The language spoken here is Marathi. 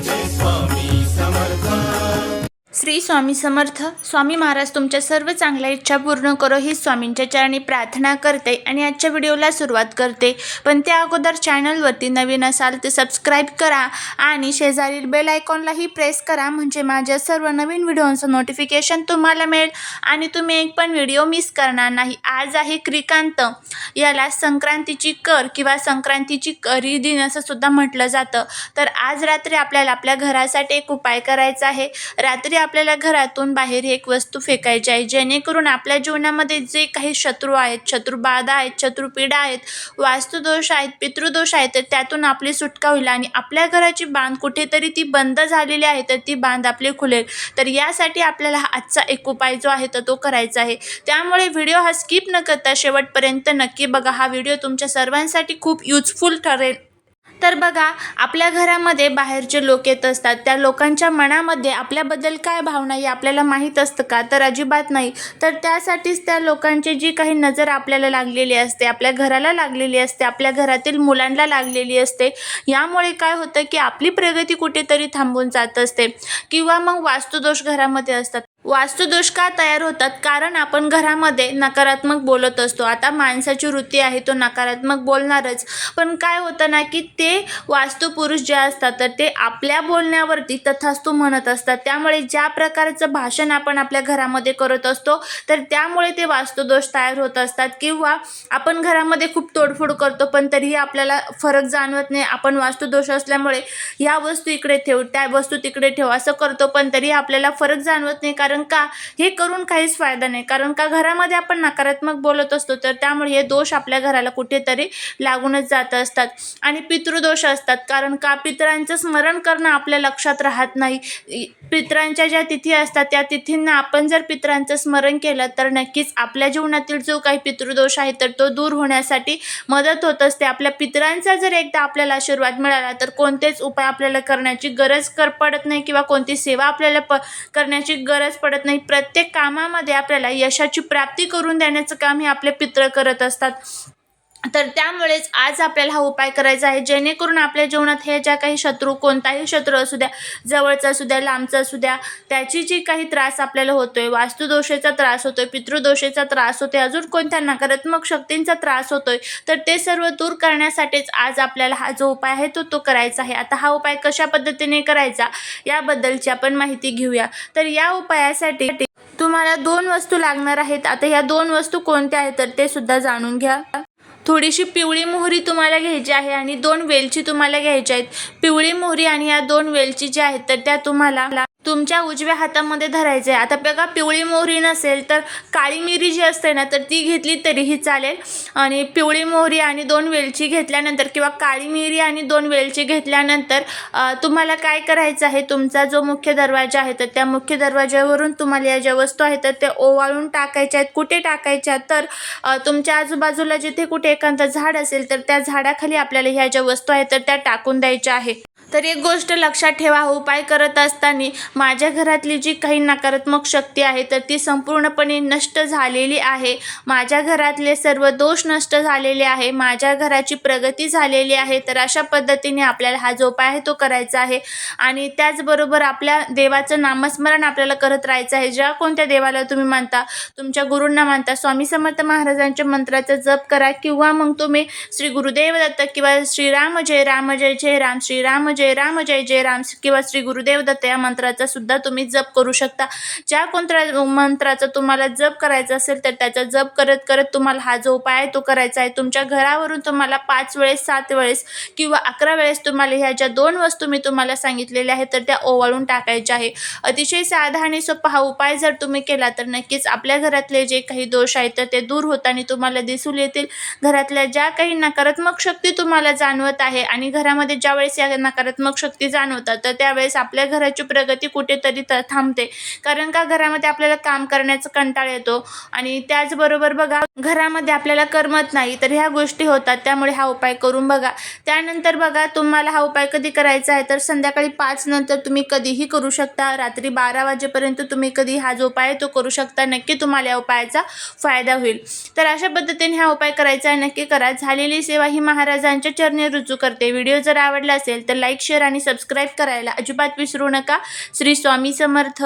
this one. श्री स्वामी समर्थ. स्वामी महाराज तुमच्या सर्व चांगल्या इच्छा पूर्ण करो ही स्वामींच्या चरणी प्रार्थना करते आणि आजच्या व्हिडिओला सुरुवात करते. पण त्या अगोदर चॅनलवरती नवीन असाल तर सबस्क्राईब करा आणि शेजारील बेल आयकॉनलाही प्रेस करा म्हणजे माझ्या सर्व नवीन व्हिडिओचं नोटिफिकेशन तुम्हाला मिळेल आणि तुम्ही एक पण व्हिडिओ मिस करणार नाही. आज आहे क्रिकांत. याला संक्रांतीची कर किंवा संक्रांतीची करी दिन असं सुद्धा म्हटलं जातं. तर आज रात्री आपल्याला आपल्या घरासाठी एक उपाय करायचा आहे. रात्री आपल्याला घरातून बाहेर एक वस्तू फेकायची आहे जेणेकरून आपल्या जीवनामध्ये जे काही शत्रू आहेत शत्रुबाधा आहेत शत्रुपीडा आहेत वास्तुदोष आहेत पितृदोष आहेत तर त्यातून आपली सुटका होईल आणि आपल्या घराची बांध कुठेतरी ती बंद झालेली आहे तर ती बांध आपली खुलेल. तर यासाठी आपल्याला हा आजचा एक उपाय जो आहे तर तो करायचा आहे. त्यामुळे व्हिडिओ हा स्किप न करता शेवटपर्यंत नक्की बघा. हा व्हिडिओ तुमच्या सर्वांसाठी खूप युजफुल ठरेल. तर बघा आपल्या घरामध्ये बाहेरचे लोक येत असतात. त्या लोकांच्या मनामध्ये आपल्याबद्दल काय भावना आहे आपल्याला माहीत असतं का? तर अजिबात नाही. तर त्यासाठीच त्या लोकांची जी काही नजर आपल्याला लागलेली असते आपल्या घराला लागलेली असते आपल्या घरातील मुलांना लागलेली असते यामुळे काय होतं की आपली प्रगती कुठेतरी थांबून जात असते. किंवा मग वास्तुदोष घरामध्ये असतात. वास्तुदोष का तयार होतात? कारण आपण घरामध्ये नकारात्मक बोलत असतो. आता माणसाची वृत्ती आहे तो नकारात्मक बोलणारच. पण काय होतं ना की ते वास्तुपुरुष जे असतात तर ते आपल्या बोलण्यावरती तथास्तू म्हणत असतात. त्यामुळे ज्या प्रकारचं भाषण आपण आपल्या घरामध्ये करत असतो तर त्यामुळे ते वास्तुदोष तयार होत असतात. किंवा आपण घरामध्ये खूप तोडफोड करतो पण तरीही आपल्याला फरक जाणवत नाही. आपण वास्तुदोष असल्यामुळे ह्या वस्तू इकडे ठेव त्या वस्तू तिकडे ठेव असं करतो पण तरी आपल्याला फरक जाणवत नाही. कारण कारण का? हे करून काहीच फायदा नाही. कारण का घरामध्ये आपण नकारात्मक बोलत असतो तर त्यामुळे हे दोष आपल्या घराला कुठेतरी लागूनच जात असतात. आणि पितृदोष असतात. कारण का? पितरांचं स्मरण करणं आपल्या लक्षात राहत नाही. पितरांच्या ज्या तिथी असतात त्या तिथींना आपण जर पितरांचं स्मरण केलं तर नक्कीच आपल्या जीवनातील जो काही पितृदोष आहे तर तो दूर होण्यासाठी मदत होत असते. आपल्या पितरांचा जर एकदा आपल्याला आशीर्वाद मिळाला तर कोणतेच उपाय आपल्याला करण्याची गरज कर पडत नाही किंवा कोणती सेवा आपल्याला प करण्याची गरज पडत पडत नाही प्रत्येक कामामध्ये आपल्याला यशाची प्राप्ती करून देण्याचं काम हे आपले पित्र करत असतात. तर त्यामुळेच आज आपल्याला हा उपाय करायचा आहे. जेणेकरून आपल्या जीवनात हे ज्या काही शत्रू कोणताही शत्रू असू द्या जवळचा असू द्या लांबचा असू द्या त्याची जी काही त्रास आपल्याला होतो आहे वास्तुदोषेचा त्रास होतो आहे पितृदोषेचा त्रास होतो आहे अजून कोणत्या नकारात्मक शक्तींचा त्रास होतो आहे तर ते सर्व दूर करण्यासाठीच आज आपल्याला हा जो उपाय आहे तो तो करायचा आहे. आता हा उपाय कशा पद्धतीने करायचा याबद्दलची आपण माहिती घेऊया. तर या उपायासाठी तुम्हाला दोन वस्तू लागणार आहेत. आता ह्या दोन वस्तू कोणत्या आहेत तर ते सुद्धा जाणून घ्या. थोडीशी पिवळी मोहरी तुम्हाला घ्यायची आहे आणि दोन वेलची तुम्हाला घ्यायच्या आहेत. पिवळी मोहरी आणि या दोन वेलची ज्या आहेत तर त्या तुम्हाला तुमच्या उजव्या हातामध्ये धरायचं आहे आता बघा पिवळी मोहरी नसेल तर काळी मिरी जी असते ना तर ती घेतली तरीही चालेल. आणि पिवळी मोहरी आणि दोन वेलची घेतल्यानंतर किंवा काळी मिरी आणि दोन वेलची घेतल्यानंतर तुम्हाला काय करायचं आहे? तुमचा जो मुख्य दरवाजा आहे तर त्या मुख्य दरवाज्यावरून तुम्हाला या ज्या वस्तू आहेत तर त्या ओवाळून टाकायच्या आहेत. कुठे टाकायच्या? तर तुमच्या आजूबाजूला जिथे कुठे एखादं झाड असेल तर त्या झाडाखाली आपल्याला ह्या ज्या वस्तू आहेत तर त्या टाकून द्यायच्या आहे. तर एक गोष्ट लक्षात ठेवा हा उपाय करत असताना माझ्या घरातली जी काही नकारात्मक शक्ती आहे तर ती संपूर्णपणे नष्ट झालेली आहे. माझ्या घरातले सर्व दोष नष्ट झालेले आहे माझ्या घराची प्रगती झालेली आहे तर अशा पद्धतीने आपल्याला हा जो उपाय आहे तो करायचा आहे. आणि त्याचबरोबर आपल्या देवाचं नामस्मरण आपल्याला करत राहायचं आहे. ज्या कोणत्या देवाला तुम्ही मानता तुमच्या गुरूंना मानता स्वामी समर्थ महाराजांच्या मंत्राचा जप करा किंवा मग तुम्ही श्री गुरुदेव दत्त किंवा श्रीराम जय राम जय जय राम श्रीराम जय राम जय जय राम किंवा श्री गुरुदेव दत्त या मंत्राचा सुद्धा तुम्ही जप करू शकता. ज्या कोणत्या मंत्राचा तुम्हाला जप करायचा असेल तर त्याचा जप करत करत तुम्हाला हा जो उपाय आहे तो करायचा आहे. तुमच्या घरावरून तुम्हाला पाच वेळेस सात वेळेस किंवा अकरा वेळेस तुम्हाला ह्या ज्या दोन वस्तू मी तुम्हाला सांगितलेल्या आहेत तर त्या ओवाळून टाकायच्या आहे. अतिशय साधा आणि सोपा हा उपाय जर तुम्ही केला तर नक्कीच आपल्या घरातले जे काही दोष आहेत तर ते दूर होताना तुम्हाला दिसून येतील. घरातल्या ज्या काही नकारात्मक शक्ती तुम्हाला जाणवत आहे आणि घरामध्ये ज्यावेळेस या नकारात्मक शक्ती जाणवतात तर त्यावेळेस आपल्या घराची प्रगती कुठेतरी त थांबते. कारण का घरामध्ये आपल्याला काम करण्याचा कंटाळ येतो आणि त्याचबरोबर बघा घरामध्ये आपल्याला करमत नाही तर ह्या गोष्टी होतात. त्यामुळे हा उपाय करून बघा. त्यानंतर बघा तुम्हाला हा उपाय कधी करायचा आहे? तर संध्याकाळी पाच नंतर तुम्ही कधीही करू शकता. रात्री बारा वाजेपर्यंत तुम्ही कधी हा जो उपाय आहे तो करू शकता. नक्की तुम्हाला या उपायाचा फायदा होईल. तर अशा पद्धतीने हा उपाय करायचा आहे नक्की करा. झालेली सेवा ही महाराजांच्या चरणी रुजू करते. व्हिडिओ जर आवडला असेल तर लाईक लाईक शेअर आणि सबस्क्राईब करायला अजिबात विसरू नका. श्री स्वामी समर्थ.